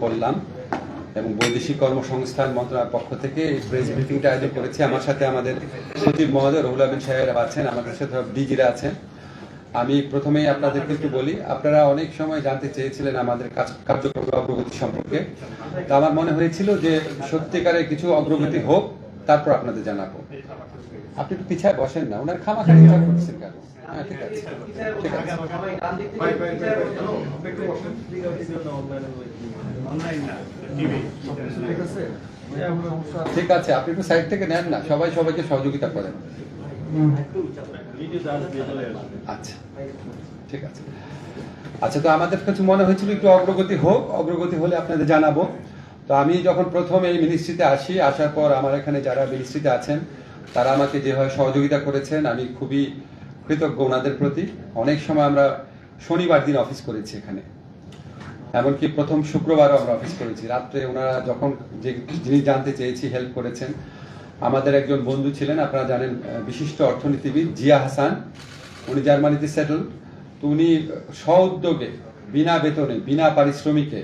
করলাম এবং বৈদেশিক কর্মসংস্থান মন্ত্রণালয়ের পক্ষ থেকে প্রেস ব্রিফিংটা আয়োজন করেছি। আমার সাথে আমাদের সচিব মহোদয় রহুল আমিন সাহেব আছেন আমাদের সাথে ডিজিরা আছেন। আমি প্রথমেই আপনাদেরকে একটু বলি, আপনারা অনেক সময় জানতে চেয়েছিলেন আমাদের কাজ- কার্যক্রম অগ্রগতি সম্পর্কে। তা আমার মনে হয়েছিল যে সত্যিকারের কিছু অগ্রগতি হোক, তারপর আপনাদের জানাব। আপনি একটু পিছায় বসেন না, ওনার খামাখানি করছেন কেন? ঠিক আছে। ঠিক আছে। ঠিক আছে। আপনি একটু সাইড থেকে নেন না সবাই সবাইকে সহযোগিতা করেন। আচ্ছা ঠিক আছে। আচ্ছা তো আমাদের কাছে মনে হয়েছিল একটু অগ্রগতি হোক অগ্রগতি হলে আপনাদের জানাব। তো আমি যখন প্রথম এই মিনিস্ট্রিতে আসি আসার পর আমার এখানে যারা মিনিস্ট্রিতে আছেন তারা আমাকে যেভাবে সহযোগিতা করেছেন আমি খুবই কৃতজ্ঞ ওনাদের প্রতি। অনেক সময় আমরা শনিবার দিন অফিস করেছি এখানে। এমনকি প্রথম শুক্রবারও আমরা অফিস করেছি। রাত্রে ওনারা যখন যে জিনিস জানতে চেয়েছি হেল্প করেছেন, আমাদের একজন বন্ধু ছিলেন, আপনারা জানেন বিশিষ্ট অর্থনীতিবিদ জিয়া হাসান। উনি জার্মানিতে সেটেল তো উনি স্ব উদ্যোগে, বিনা বেতনে, বিনা পারিশ্রমিকে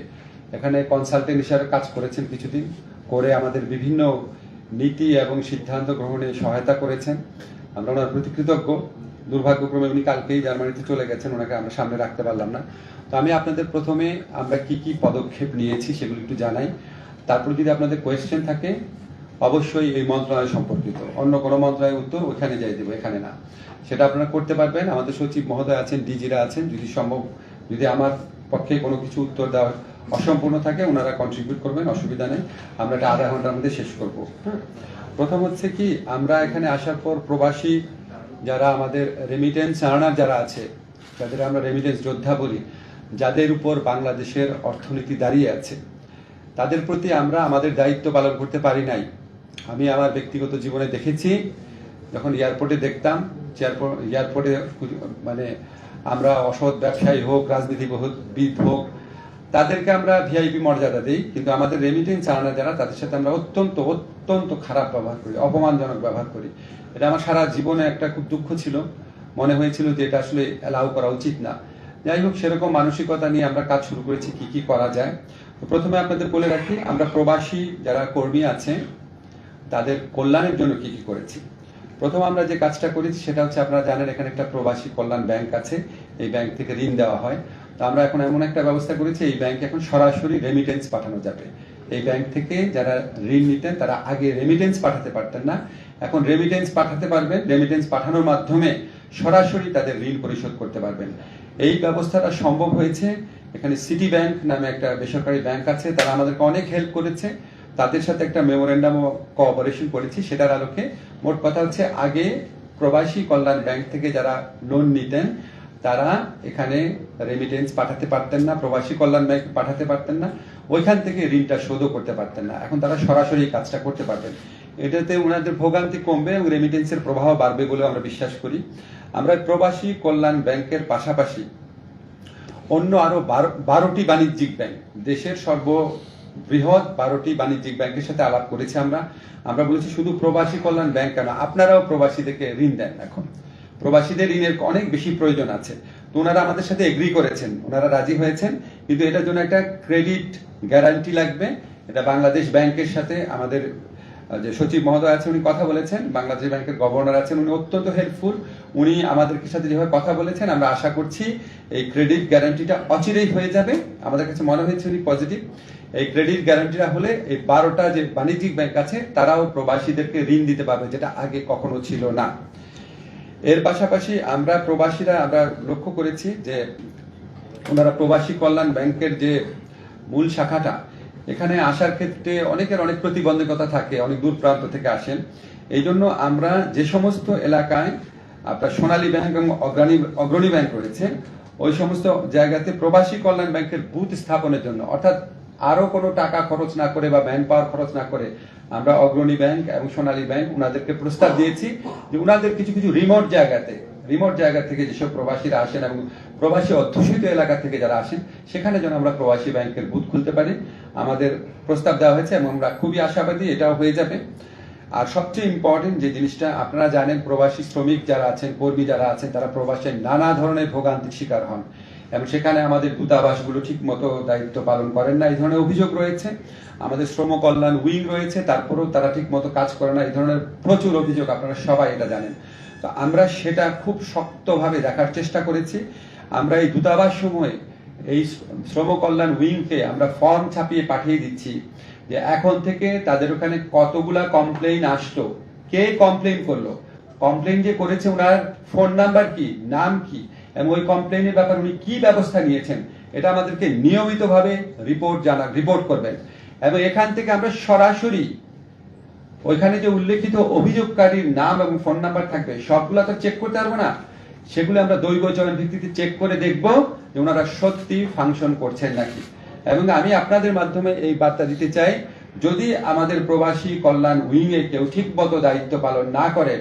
এখানে কনসালটেন্ট হিসাবে কাজ করেছেন কিছুদিন। করে আমাদের বিভিন্ন নীতি এবং সিদ্ধান্ত গ্রহণে সহায়তা করেছেন। আমরা ওনার প্রতি কৃতজ্ঞ। দুর্ভাগ্যক্রমে উনি কালকেই জার্মানিতে চলে গেছেন, ওনাকে আমরা সামনে রাখতে পারলাম না। তো আমি আপনাদের প্রথমে আমরা কি কি পদক্ষেপ নিয়েছি সেগুলো একটু জানাই। তারপর যদি আপনাদের কোয়েশ্চেন থাকে, অবশ্যই এই মন্ত্রণালয় সম্পর্কিত। অন্য কোনো মন্ত্রণালয়ের উত্তর ওখানে যাই দেবো, এখানে না। সেটা আপনারা করতে পারবেন। আমাদের সচিব মহোদয় আছেন, ডিজিরা আছেন। যদি সম্ভব, যদি আমার পক্ষে কোনো কিছু উত্তর দেওয়ার অসম্পূর্ণ থাকে, ওনারা কন্ট্রিবিউট করবেন, অসুবিধা নেই। আমরা এটা আধা ঘণ্টার মধ্যে শেষ করব। প্রথম হচ্ছে কি, আমরা এখানে আসার পর প্রবাসী যারা আমাদের রেমিটেন্স আর্নার যারা আছে, যাদের আমরা রেমিটেন্স যোদ্ধা বলি, যাদের উপর বাংলাদেশের অর্থনীতি দাঁড়িয়ে আছে, তাদের প্রতি আমরা আমাদের দায়িত্ব পালন করতে পারি নাই। আমি আমার ব্যক্তিগত জীবনে দেখেছি, যখন এয়ারপোর্টে দেখতাম এয়ারপোর্টে মানে আমরা অসৎ ব্যবসায়ী হোক, রাজনীতিবিদ হোক তাদেরকে আমরা ভিআইপি মর্যাদা দিই, কিন্তু আমাদের রেমিটেন্স আনা যারা, তাদের সাথে আমরা অত্যন্ত অত্যন্ত খারাপ ব্যবহার করি, অপমানজনক ব্যবহার করি। এটা আমার সারা জীবনে একটা খুব দুঃখ ছিল। মনে হয়েছিল যে এটা আসলে অ্যালাউ করা উচিত না। যাই হোক, সেরকম মানসিকতা নিয়ে আমরা কাজ শুরু করেছি, কি কি করা যায়। প্রথমে আপনাদের বলে রাখি, আমরা প্রবাসী যারা কর্মী আছে, তাদের কল্যাণের জন্য কি কি করেছি। প্রথম আমরা যে কাজটা করেছি, সেটা হচ্ছে আপনারা জানেন, এখানে একটা প্রবাসী কল্যাণ ব্যাংক আছে। এই ব্যাংক থেকে ঋণ দেওয়া হয়। আমরা এখন এমন একটা ব্যবস্থা করেছি, এই ব্যাংকে এখন সরাসরি রেমিটেন্স পাঠানো যাবে। এই ব্যাংক থেকে যারা ঋণ নিতেন, তারা আগে রেমিটেন্স পাঠাতে পারতেন না। এখন রেমিটেন্স পাঠাতে পারবেন রেমিটেন্স পাঠানোর মাধ্যমে সরাসরি তাদের ঋণ পরিশোধ করতে পারবেন। এই ব্যবস্থাটা সম্ভব হয়েছে। এখানে সিটি ব্যাংক নামে একটা বেসরকারি ব্যাংক আছে, তারা আমাদেরকে অনেক হেল্প করেছে। তাদের সাথে একটা মেমোরেন্ডাম কোঅপারেশন করেছি, সেটার আলোকে। মোট কথা হচ্ছে, আগে প্রবাসী কল্যাণ ব্যাংক থেকে যারা লোন নিতেন তারা এখানে রেমিটেন্স পাঠাতে পারতেন না, প্রবাসী কল্যাণ ব্যাংক পাঠাতে পারতেন না, ওইখান থেকে ঋণটা শোধও করতে পারতেন না। এখন তারা সরাসরি কাজটা করতে পারবেন। এটাতে ওনাদের ভোগান্তি কমবে এবং রেমিটেন্সের প্রভাব বাড়বে বলে আমরা বিশ্বাস করি। আমরা প্রবাসী কল্যাণ ব্যাংকের পাশাপাশি অন্য আরও বারো- বারোটি বাণিজ্যিক ব্যাংক, দেশের সর্ব বৃহৎ বারোটি বাণিজ্যিক ব্যাংকের সাথে আলাপ করেছি আমরা। আমরা বলেছি শুধু প্রবাসী কল্যাণ ব্যাংক কেন, আপনারাও প্রবাসীদেরকে ঋণ দেন এখন। প্রবাসীদের ঋণের অনেক বেশি প্রয়োজন আছে। তো ওনারা আমাদের সাথে এগ্রি করেছেন। ওনারা রাজি হয়েছেন। কিন্তু এটার জন্য একটা ক্রেডিট গ্যারান্টি লাগবে। এটা বাংলাদেশ ব্যাংকের সাথে আমাদের যে সচিব মহোদয় আছে উনি কথা বলেছেন। বাংলাদেশ ব্যাংকের গভর্নর আছেন, উনি অত্যন্ত হেল্পফুল উনি আমাদের সাথে যেভাবে কথা বলেছেন, আমরা আশা করছি এই ক্রেডিট গ্যারান্টিটা অচিরেই হয়ে যাবে। আমাদের কাছে মনে হয়েছে উনি পজিটিভ এই ক্রেডিট গ্যারান্টিটা হলে এই বারোটা যে বাণিজ্যিক ব্যাংক আছে, তারাও প্রবাসীদেরকে ঋণ দিতে পারবে, যেটা আগে কখনো ছিল না। এর পাশাপাশি আমরা প্রবাসীরা, আমরা লক্ষ্য করেছি যে ওনারা প্রবাসী কল্যাণ ব্যাংকের যে মূল শাখাটা, এখানে আসার ক্ষেত্রে অনেকের অনেক প্রতিবন্ধকতা থাকে, অনেক দূর প্রান্ত থেকে আসেন। এই জন্য আমরা যে সমস্ত এলাকায় আপনার সোনালী ব্যাংক এবং অগ্রণী অগ্রণী ব্যাংক রয়েছে, ওই সমস্ত জায়গাতে প্রবাসী কল্যাণ ব্যাংকের বুথ স্থাপনের জন্য, অর্থাৎ আরও কোনো টাকা খরচ না করে বা ম্যান পাওয়ার খরচ না করে আমরা অগ্রণী ব্যাংক এবং সোনালী ব্যাংক উনাদেরকে প্রস্তাব দিয়েছি যে উনাদের কিছু কিছু রিমোট জায়গাতে রিমোট জায়গা থেকে যেসব প্রবাসীরা আসেন এবং প্রবাসী অধ্যুষিত এলাকা থেকে যারা আসেন, সেখানে যেন আমরা প্রবাসী ব্যাংকের বুথ খুলতে পারি। আমাদের প্রস্তাব দেওয়া হয়েছে এবং আমরা খুবই আশাবাদী এটাও হয়ে যাবে। আর সবচেয়ে ইম্পর্টেন্ট যে জিনিসটা, আপনারা জানেন প্রবাসী শ্রমিক যারা আছেন, কর্মী যারা আছেন, তারা প্রবাসে নানা ধরনের ভোগান্তির শিকার হন। এবং সেখানে আমাদের দূতাবাসগুলো ঠিক মতো দায়িত্ব পালন করেন না, এই ধরনের অভিযোগ রয়েছে। আমাদের শ্রম কল্যাণ উইং রয়েছে, তারপরেও তারা ঠিক মতো কাজ করে না, এই ধরনের প্রচুর অভিযোগ আপনারা সবাই এটা জানেন। তো আমরা সেটা খুব শক্তভাবে দেখার চেষ্টা করেছি। আমরা এই দূতাবাস সময়ে এই শ্রম কল্যাণ উইংকে আমরা ফর্ম ছাপিয়ে পাঠিয়ে দিচ্ছি যে এখন থেকে তাদের ওখানে কতগুলা কমপ্লেইন আসলো, কে কমপ্লেইন করল? কমপ্লেইন যে করেছে ওনার ফোন নাম্বার কি, নাম কি? এবং ওই কমপ্লেনের ব্যাপারে উনি কি ব্যবস্থা নিয়েছেন, এটা আমাদেরকে নিয়মিতভাবে রিপোর্ট জানা রিপোর্ট করবেন। এবং এখান থেকে আমরা সরাসরি ওইখানে যে উল্লেখিত অভিযোগকারীর নাম এবং ফোন নাম্বার থাকবে, সবগুলো তো চেক করতে পারব না। সেগুলো আমরা দৈব চয়ন ভিত্তিতে চেক করে দেখব যে ওনারা সত্যি ফাংশন করছেন নাকি। এবং আমি আপনাদের মাধ্যমে এই বার্তা দিতে চাই, যদি আমাদের প্রবাসী কল্যাণ উইংয়ে কেউ ঠিক মতো দায়িত্ব পালন না করেন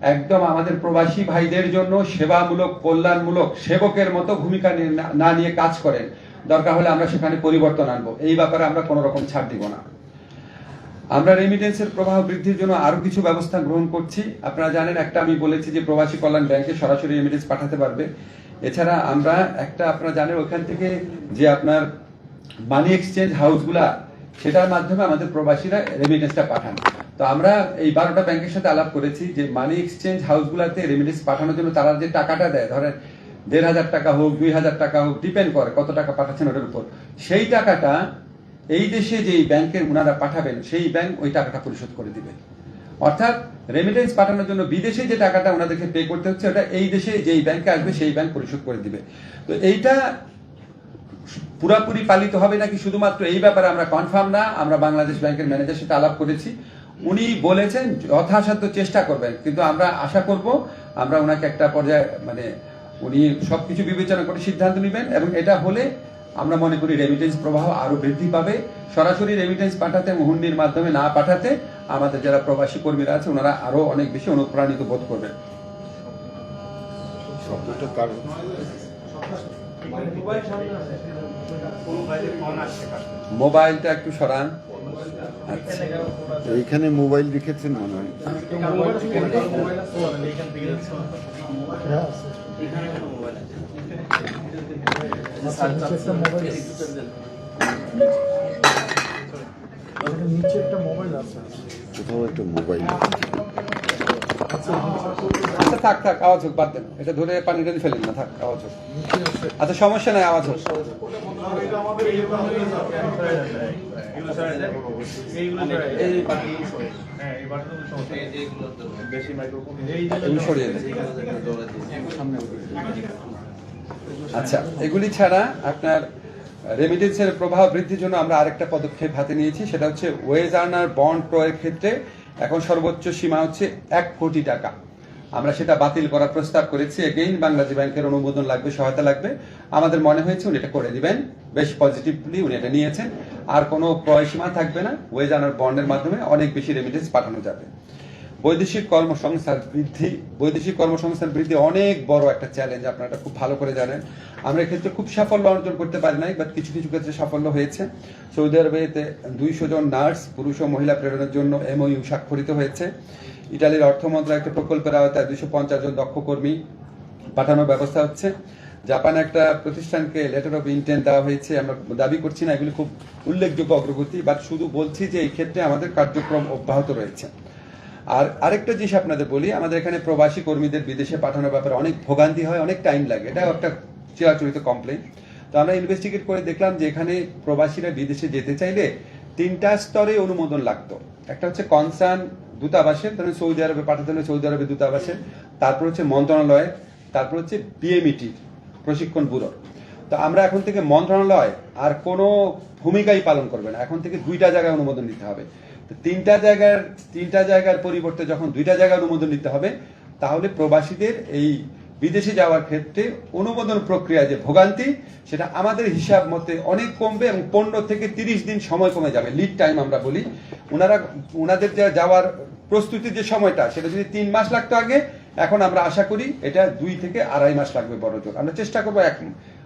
একদম আমাদের প্রবাসী ভাইদের জন্য সেবামূলক, কল্যাণমূলক সেবকের মতো ভূমিকা না- নিয়ে কাজ করেন। দরকার হলে আমরা সেখানে পরিবর্তন আনব। এই ব্যাপারে আমরা কোনো রকম ছাড় দিব না। আমরা রেমিটেন্সের প্রবাহ বৃদ্ধির জন্য আরও কিছু ব্যবস্থা গ্রহণ করছি। আপনারা জানেন, একটা আমি বলেছি যে প্রবাসী কল্যাণ ব্যাংকে সরাসরি রেমিটেন্স পাঠাতে পারবে। এছাড়া আমরা একটা, আপনারা জানেন, ওখান থেকে যে আপনার মানি এক্সচেঞ্জ হাউসগুলা সেটার মাধ্যমে আমাদের প্রবাসীরা রেমিটেন্সটা পাঠান। তো আমরা এই বারোটা ব্যাংকের সাথে আলাপ করেছি যে মানি এক্সচেঞ্জ হাউসগুলাতে রেমিটেন্স পাঠানোর জন্য তারা যে টাকাটা দেয়, ধরেন দেড় হাজার টাকা হোক, দুই হাজার টাকা হোক ডিপেন্ড করে কত টাকা পাঠাচ্ছেন ওটার উপর। সেই টাকাটা এই দেশে যেই ব্যাংকের ওনারা পাঠাবেন, সেই ব্যাংক ওই টাকাটা পরিশোধ করে দিবে। অর্থাৎ রেমিটেন্স পাঠানোর জন্য বিদেশে যে টাকাটা ওনাদেরকে পে করতে হচ্ছে, ওটা এই দেশে যেই ব্যাংকে আসবে, সেই ব্যাংক পরিশোধ করে দিবে। তো এইটা পুরাপুরি পালিত হবে নাকি? শুধুমাত্র এই ব্যাপারে আমরা কনফার্ম না, আমরা বাংলাদেশ ব্যাংকের ম্যানেজার সাথে আলাপ করেছি। উনি বলেছেন যথাসাধ্য চেষ্টা করবেন। কিন্তু আমরা আশা করব আমরা ওনাকে একটা পর্যায়ে মানে উনি সব কিছু বিবেচনা করে সিদ্ধান্ত নেবেন এবং এটা হলে আমরা মনে করি রেমিটেন্স প্রবাহ আরও বৃদ্ধি পাবে। সরাসরি রেমিটেন্স পাঠাতে এবং মাধ্যমে না পাঠাতে আমাদের যারা প্রবাসী কর্মীরা আছে ওনারা আরও অনেক বেশি অনুপ্রাণিত বোধ করবেন। মোবাইলটা একটু সরান। এইখানে মোবাইল রেখেছেন মনে হয়। কোথাও একটা মোবাইল আছে। একটা মোবাইল আচ্ছা আচ্ছা থাক থাক, আওয়াজ হোক, বাদ দেন। এটা ধরে পানি টানি ফেলেন না, থাক, আওয়াজ হোক। আচ্ছা সমস্যা নাই, আওয়াজ হোক। আচ্ছা এগুলি ছাড়া আপনার রেমিটেন্সের প্রভাব বৃদ্ধির জন্য আমরা আরেকটা পদক্ষেপ হাতে নিয়েছি, সেটা হচ্ছে ওয়েজ আর্নার বন্ড ক্রয়ের ক্ষেত্রে এখন সর্বোচ্চ সীমা হচ্ছে এক কোটি টাকা। আমরা সেটা বাতিল করার প্রস্তাব করেছি। এগেইন বাংলাদেশ ব্যাংকের অনুমোদন লাগবে, সহায়তা লাগবে। আমাদের মনে হয়েছে উনি এটা করে দিবেন। বেশ পজিটিভলি উনি এটা নিয়েছেন। আর কোনো ক্রয় সীমা থাকবে না। ওয়েজ আনার বন্ডের মাধ্যমে অনেক বেশি রেমিটেন্স পাঠানো যাবে। বৈদেশিক কর্মসংস্থান বৃদ্ধি, বৈদেশিক কর্মসংস্থান বৃদ্ধি অনেক বড় একটা চ্যালেঞ্জ আপনারা খুব ভালো করে জানেন। আমরা এক্ষেত্রে খুব সাফল্য অর্জন করতে পারি নাই বাট কিছু কিছু ক্ষেত্রে সাফল্য হয়েছে। সৌদি আরবেতে দুইশো জন নার্স, পুরুষ ও মহিলা প্রেরণের জন্য এমওইউ স্বাক্ষরিত হয়েছে। ইটালির অর্থ একটা প্রকল্পের আওতায় দুইশো পঞ্চাশ জন দক্ষ কর্মী পাঠানোর ব্যবস্থা হচ্ছে। জাপানে একটা প্রতিষ্ঠানকে লেটার অফ ইন্টেন্ট দেওয়া হয়েছে, আমরা দাবি করছি না, এগুলি খুব উল্লেখযোগ্য অগ্রগতি বাট শুধু বলছি যে এই ক্ষেত্রে আমাদের কার্যক্রম অব্যাহত রয়েছে। আর আরেকটা জিনিস আপনাদের বলি, আমাদের এখানে প্রবাসী কর্মীদের বিদেশে পাঠানোর ব্যাপারে অনেক ভোগান্তি হয়, অনেক টাইম লাগে। এটাও একটা চিরাচরিত কমপ্লেন তো আমরা ইনভেস্টিগেট করে দেখলাম যে এখানে প্রবাসীরা বিদেশে যেতে চাইলে তিনটা স্তরে অনুমোদন লাগতো। একটা হচ্ছে কনসার্ন দূতাবাসের ধরেন সৌদি আরবে পাঠাতে হলে সৌদি আরবে দূতাবাসের, তারপর হচ্ছে মন্ত্রণালয়ের তারপর হচ্ছে বিএমইটি প্রশিক্ষণ ব্যুরো। তো আমরা এখন থেকে মন্ত্রণালয় আর কোনো ভূমিকাই পালন করবে না। এখন থেকে দুইটা জায়গায় অনুমোদন নিতে হবে। তিনটা জায়গার তিনটা জায়গার পরিবর্তে যখন দুইটা জায়গায় অনুমোদন নিতে হবে, তাহলে প্রবাসীদের এই বিদেশে যাওয়ার ক্ষেত্রে অনুমোদন প্রক্রিয়া যে ভোগান্তি, সেটা আমাদের হিসাব মতে অনেক কমবে এবং পনেরো থেকে তিরিশ দিন সময় কমে যাবে। লিড টাইম আমরা বলি। ওনারা, ওনাদের যাওয়ার প্রস্তুতির যে সময়টা, সেটা যদি তিন মাস লাগতো আগে, এখন আমরা আশা করি এটা দুই থেকে আড়াই মাস লাগবে বড় জোর। আমরা চেষ্টা করব এক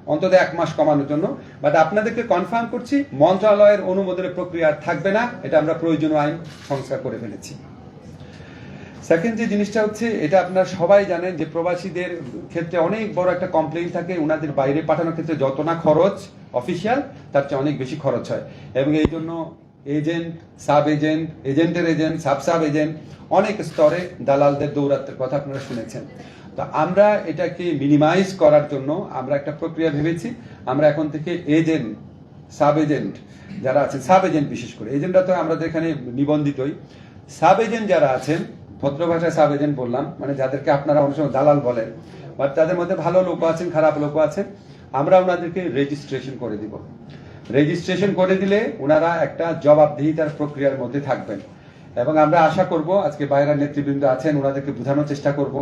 অন্তত এক মাস কমানোর জন্য। বাট আপনাদেরকে কনফার্ম করছি, মন্ত্রণালয়ের অনুমোদনের প্রক্রিয়া আর থাকবে না। এটা আমরা প্রয়োজনীয় আইন সংস্কার করে ফেলেছি। সেকেন্ড যে জিনিসটা হচ্ছে, এটা আপনারা সবাই জানেন যে প্রবাসীদের ক্ষেত্রে অনেক বড় একটা কমপ্লেইন থাকে। ওনাদের বাইরে পাঠানোর ক্ষেত্রে যত না খরচ অফিসিয়াল তার চেয়ে অনেক বেশি খরচ হয়। এবং এই জন্য এজেন্ট সাব এজেন্ট এজেন্টের এজেন্ট সাব সাব এজেন্ট অনেক স্তরে দালালদের দৌরাত্মের কথা আপনারা শুনেছেন। তো আমরা এটাকে মিনিমাইজ করার জন্য আমরা একটা প্রক্রিয়া ভেবেছি। আমরা এখন থেকে এজেন্ট সাব এজেন্ট যারা আছেন সাব এজেন্ট বিশেষ করে। এজেন্টরা তো আমাদের এখানে নিবন্ধিতই। সাব এজেন্ট যারা আছেন ভদ্র ভাষায় সাব এজেন্ট বললাম মানে যাদেরকে আপনারা অনেক সময় দালাল বলেন বাট তাদের মধ্যে ভালো লোক আছেন, খারাপ লোক আছেন, আমরা ওনাদেরকে রেজিস্ট্রেশন করে দিব। রেজিস্ট্রেশন করে দিলে ওনারা একটা জবাবদিহিতার প্রক্রিয়ার মধ্যে থাকবেন। এবং আমরা আশা করব, আজকে বাইরের নেতৃবৃন্দ আছেন ওনাদেরকে বোঝানোর চেষ্টা করব।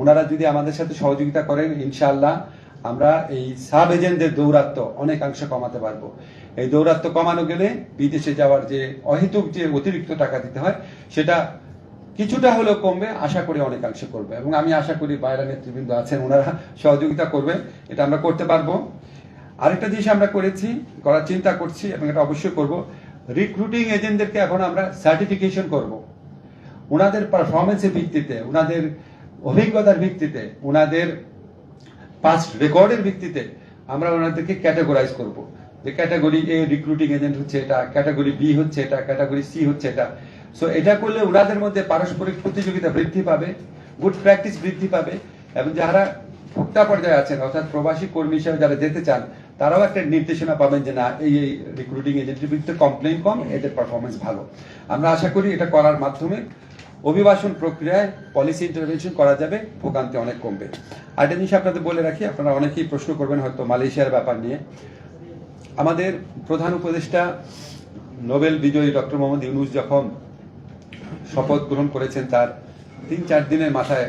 ওনারা যদি আমাদের সাথে সহযোগিতা করেন, ইনশাআল্লাহ আমরা এই সাব এজেন্টদের দৌরাত্ম অনেকাংশে কমাতে পারব। এই দৌরাত্ম কমানো গেলে বিদেশে যাওয়ার যে অহেতুক যে অতিরিক্ত টাকা দিতে হয়, সেটা কিছুটা হলেও কমবে, আশা করি অনেকাংশে করবে এবং আমি আশা করি বাইরে নেতৃবৃন্দ আছেন ওনারা সহযোগিতা করবেন, এটা আমরা করতে পারব। আরেকটা জিনিস আমরা করেছি, করার চিন্তা করছি এবং এটা অবশ্যই করব রিক্রুটিং এজেন্টদেরকে এখন আমরা সার্টিফিকেশন করব। ওনাদের পারফরমেন্সের ভিত্তিতে ওনাদের অভিজ্ঞতার ভিত্তিতে ওনাদের পাস্ট রেকর্ডের ভিত্তিতে আমরা ওনাদেরকে ক্যাটাগরাইজ করব। যে ক্যাটাগরি এ রিক্রুটিং এজেন্ট হচ্ছে এটা ক্যাটাগরি বি হচ্ছে এটা ক্যাটাগরি সি হচ্ছে এটা। সো এটা করলে ওনাদের মধ্যে পারস্পরিক প্রতিযোগিতা বৃদ্ধি পাবে গুড প্র্যাকটিস বৃদ্ধি পাবে এবং যারা ভোক্তা পর্যায়ে আছেন, অর্থাৎ প্রবাসী কর্মী হিসেবে যারা যেতে চান তারাও একটা নির্দেশনা পাবেন যে না, এই এই রিক্রুটিং এজেন্টের বিরুদ্ধে কমপ্লেন কম, এদের পারফরমেন্স ভালো। আমরা আশা করি এটা করার মাধ্যমে অভিবাসন প্রক্রিয়ায় পলিসি ইন্টারভেনশন করা যাবে, ভোগান্তি অনেক কমবে। আরেকটা জিনিস আপনাদের বলে রাখি, আপনারা অনেকেই প্রশ্ন করবেন হয়তো মালয়েশিয়ার ব্যাপার নিয়ে। আমাদের প্রধান উপদেষ্টা নোবেল বিজয়ী ডক্টর মোহাম্মদ ইউনুস যখন শপথ গ্রহণ করেছেন, তার তিন, চার দিনের মাথায়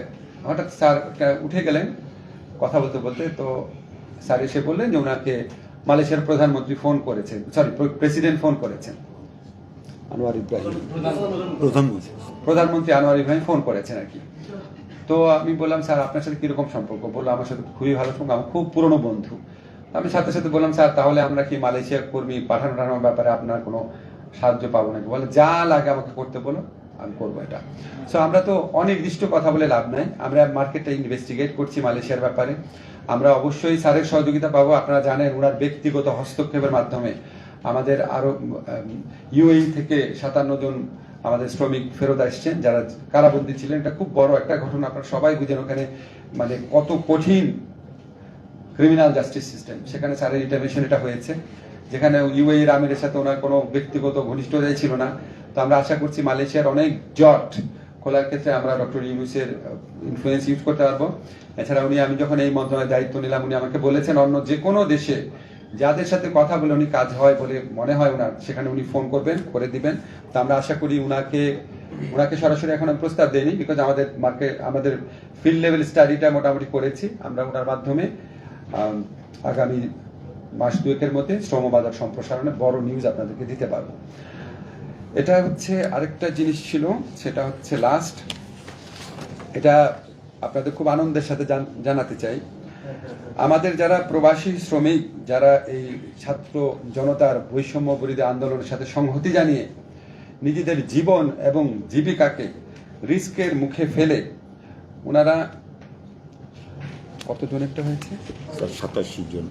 হঠাৎ স্যার উঠে গেলেন, কথা বলতে বলতে, তো স্যার এসে বললেন যে ওনাকে মালয়েশিয়ার প্রধানমন্ত্রী ফোন করেছেন সরি প্রেসিডেন্ট ফোন করেছেন। আনোয়ার ইব্রাহিম। প্রধানমন্ত্রী। প্রধানমন্ত্রী আনোয়ার ইব্রাহিম ফোন করেছেন আর কি। তো আমি বললাম স্যার আপনার সাথে কীরকম সম্পর্ক? বলল আমার সাথে খুবই ভালো সম্পর্ক আমার খুব পুরনো বন্ধু। আমি সাথে সাথে বললাম স্যার তাহলে আমরা কি মালয়েশিয়ার কর্মী পাঠানো টানোর ব্যাপারে আপনার কোনো সাহায্য পাবো নাকি? বলে যা লাগে আমাকে করতে বলো আমি করব এটা। সো আমরা তো অনির্দিষ্ট কথা বলে লাভ নাই আমরা মার্কেটটা ইনভেস্টিগেট করছি মালয়েশিয়ার ব্যাপারে। আমরা অবশ্যই স্যারের সহযোগিতা পাবো। আপনারা জানেন ওনার ব্যক্তিগত হস্তক্ষেপের মাধ্যমে আমাদের আরও ইউএই থেকে সাতান্ন জন আমাদের শ্রমিক ফেরত আসছেন, যারা কারাবন্দী ছিলেন। এটা খুব বড় একটা ঘটনা, আপনারা সবাই বুঝেন ওখানে মানে কত কঠিন ক্রিমিনাল জাস্টিস সিস্টেম সেখানে স্যারের ইন্টারভেনশন এটা হয়েছে। যেখানে ইউএই এর আমিরের সাথে ওনার কোনো ব্যক্তিগত ঘনিষ্ঠতাই ছিল না। তো আমরা আশা করছি মালয়েশিয়ার অনেক জট খোলার ক্ষেত্রে আমরা ডক্টর ইউনুসের ইনফ্লুয়েন্স ইউজ করতে পারব। এছাড়া উনি, আমি যখন এই মন্ত্রণালয়ের দায়িত্ব নিলাম, উনি আমাকে বলেছেন অন্য যে কোনো দেশে যাদের সাথে কথা বলে উনি কাজ হয় বলে মনে হয় ওনার সেখানে উনি ফোন করবেন, করে দিবেন। তো আমরা আশা করি উনাকে ওনাকে সরাসরি এখন আমি প্রস্তাব দেইনি বিকজ আমাদের মার্কেট আমাদের ফিল্ড লেভেল স্টাডিটা মোটামুটি করেছি। আমরা ওনার মাধ্যমে আগামী মাস দুয়েকের মধ্যে শ্রম বাজার সম্প্রসারণে বড় নিউজ আপনাদেরকে দিতে পারব। এটা হচ্ছে আরেকটা জিনিস ছিল সেটা হচ্ছে লাস্ট এটা আপনাদের খুব আনন্দের সাথে জানাতে চাই। আমাদের যারা প্রবাসী শ্রমিক যারা এই ছাত্র জনতার বৈষম্য বিরোধী আন্দোলনের সাথে সংহতি জানিয়ে নিজেদের জীবন এবং জীবিকাকে রিস্কের মুখে ফেলে ওনারা কতজন একটা হয়েছে? সাতাশি জন।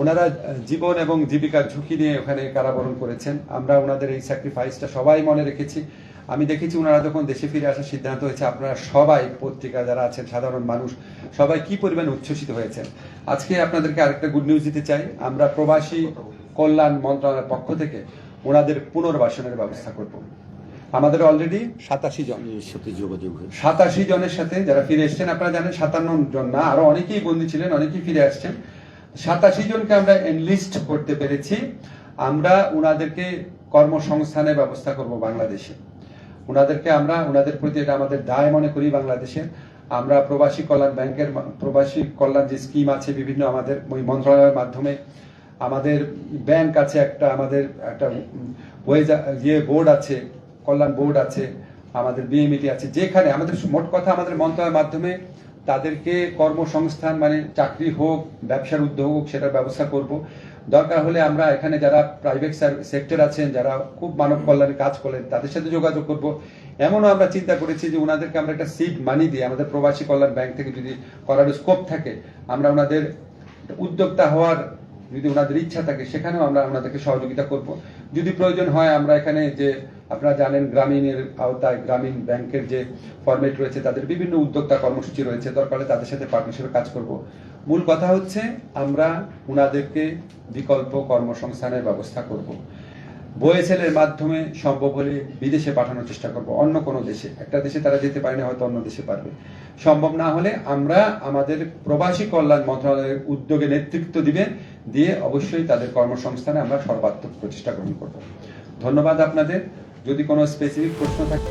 ওনারা জীবন এবং জীবিকার ঝুঁকি নিয়ে ওখানে কারাবরণ করেছেন। আমরা ওনাদের এই স্যাক্রিফাইসটা সবাই মনে রেখেছি। আমি দেখেছি ওনারা যখন দেশে ফিরে আসার সিদ্ধান্ত হয়েছে আপনারা সবাই পত্রিকা যারা আছেন সাধারণ মানুষ সবাই কি পরিমাণ উচ্ছ্বসিত হয়েছেন? আজকে আপনাদেরকে আরেকটা গুড নিউজ দিতে চাই। আমরা প্রবাসী কল্যাণ মন্ত্রণালয়ের পক্ষ থেকে ওনাদের পুনর্বাসনের ব্যবস্থা করব। আমাদের অলরেডি সাতাশি জন। এর সাথে যোগাযোগ সাতাশি জনের সাথে যারা ফিরে এসছেন আপনারা জানেন সাতান্ন জন না আরও অনেকেই বন্দী ছিলেন অনেকেই ফিরে আসছেন। সাতাশি জনকে আমরা এনলিস্ট করতে পেরেছি। আমরা ওনাদেরকে কর্মসংস্থানের ব্যবস্থা করব বাংলাদেশে। ওনাদেরকে আমরা ওনাদের প্রতি এটা আমাদের দায় মনে করি বাংলাদেশে। আমরা প্রবাসী কল্যাণ ব্যাংকের প্রবাসী কল্যাণ যে স্কিম আছে বিভিন্ন আমাদের ওই মন্ত্রণালয়ের মাধ্যমে, আমাদের ব্যাংক আছে একটা, আমাদের একটা ওয়েজ ইয়ে বোর্ড আছে, কল্যাণ বোর্ড আছে, আমাদের বিএমইটি আছে, যেখানে আমাদের মোট কথা আমাদের মন্ত্রণালয়ের মাধ্যমে তাদেরকে কর্মসংস্থান মানে চাকরি হোক, ব্যবসার উদ্যোগ হোক, সেটার ব্যবস্থা করব। দরকার হলে আমরা এখানে যারা প্রাইভেট সেক্টর আছেন, যারা খুব মানব কল্যাণে কাজ করেন, তাদের সাথে যোগাযোগ করব। এমনও আমরা চিন্তা করেছি যে ওনাদেরকে আমরা একটা সিড মানি দিয়ে আমাদের প্রবাসী কল্যাণ ব্যাংক থেকে যদি করার স্কোপ থাকে, আমরা ওনাদের উদ্যোক্তা হওয়ার যদি ওনাদের ইচ্ছা থাকে, সেখানেও আমরা ওনাদেরকে সহযোগিতা করব। যদি প্রয়োজন হয়, আমরা এখানে যে আপনারা জানেন, গ্রামীণের আওতায় গ্রামীণ ব্যাংকের যে ফরম্যাট রয়েছে, তাদের বিভিন্ন উদ্যোক্তা কর্মসূচি রয়েছে, দরকার তাদের সাথে পার্টনারশিপে কাজ করব। মূল কথা হচ্ছে, আমরা ওনাদেরকে বিকল্প কর্মসংস্থানের ব্যবস্থা করব। বয়েসেলের মাধ্যমে সম্ভব হলে বিদেশে পাঠানোর চেষ্টা করব, অন্য কোনো দেশে। একটা দেশে তারা যেতে পারে না, হয়তো অন্য দেশে পারবে। সম্ভব না হলে আমরা আমাদের প্রবাসী কল্যাণ মন্ত্রণালয়ের উদ্যোগে নেতৃত্ব দিবে দিয়ে অবশ্যই তাদের কর্মসংস্থানে আমরা সর্বাত্মক প্রচেষ্টা গ্রহণ করব। ধন্যবাদ আপনাদের। যদি কোনো স্পেসিফিক প্রশ্ন থাকে